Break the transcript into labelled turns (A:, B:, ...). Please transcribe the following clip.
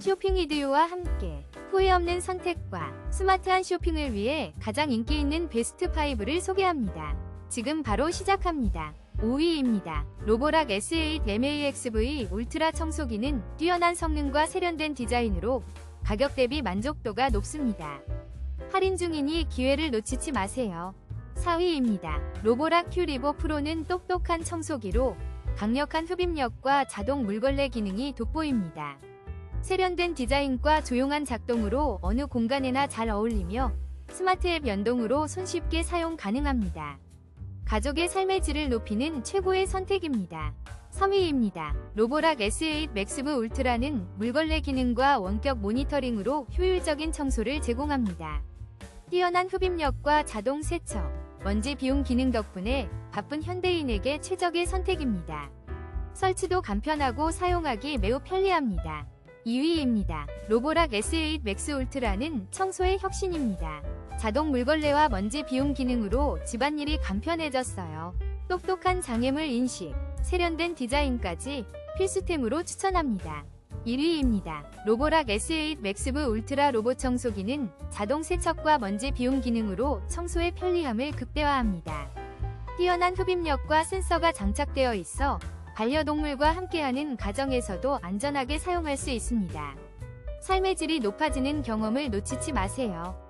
A: 쇼핑 이디오와 함께 후회 없는 선택과 스마트한 쇼핑을 위해 가장 인기 있는 베스트 5를 소개합니다. 지금 바로 시작합니다. 5위입니다. 로보락 S8 MAXV 울트라 청소기는 뛰어난 성능과 세련된 디자인으로 가격 대비 만족도가 높습니다. 할인 중이니 기회를 놓치지 마세요. 4위입니다. 로보락 큐리보 프로는 똑똑한 청소기로 강력한 흡입력과 자동 물걸레 기능이 돋보입니다. 세련된 디자인과 조용한 작동으로 어느 공간에나 잘 어울리며 스마트 앱 연동으로 손쉽게 사용 가능합니다. 가족의 삶의 질을 높이는 최고의 선택입니다. 3위입니다. 로보락 S8 맥스브 울트라는 물걸레 기능과 원격 모니터링으로 효율적인 청소를 제공합니다. 뛰어난 흡입력과 자동 세척, 먼지 비움 기능 덕분에 바쁜 현대인에게 최적의 선택입니다. 설치도 간편하고 사용하기 매우 편리합니다. 2위입니다. 로보락 S8 맥스 울트라는 청소의 혁신입니다. 자동 물걸레와 먼지 비움 기능으로 집안일이 간편해졌어요. 똑똑한 장애물 인식, 세련된 디자인까지 필수템으로 추천합니다. 1위입니다. 로보락 S8 맥스브 울트라 로봇 청소기는 자동 세척과 먼지 비움 기능으로 청소의 편리함을 극대화합니다. 뛰어난 흡입력과 센서가 장착되어 있어 반려동물과 함께하는 가정에서도 안전하게 사용할 수 있습니다. 삶의 질이 높아지는 경험을 놓치지 마세요.